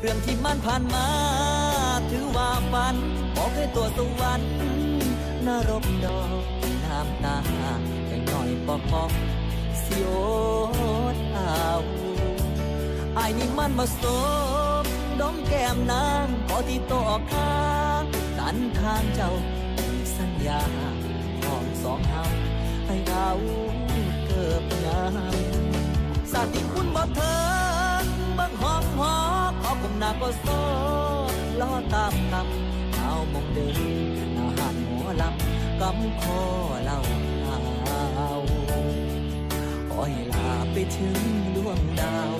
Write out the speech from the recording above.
เรื่องที่มันผ่านมา ถือว่าฝันบอกให้ตัวสวรรค์นรกดอกน้ำตาแต่น้อยปอกปอกสิโอดเอาไอ้ายนี่มันมาสมดองแก้มนางพอที่ตออกข้างตันทางเจ้าสัญญาของสองเฮาให้เอาเกิบงามสาธิคุณบ่เถิง นาก็โซล้อตามนำเอามองเดินอาหารหมอลำกำคอเล่าเอาขอให้ลาไปถึงดวงดาว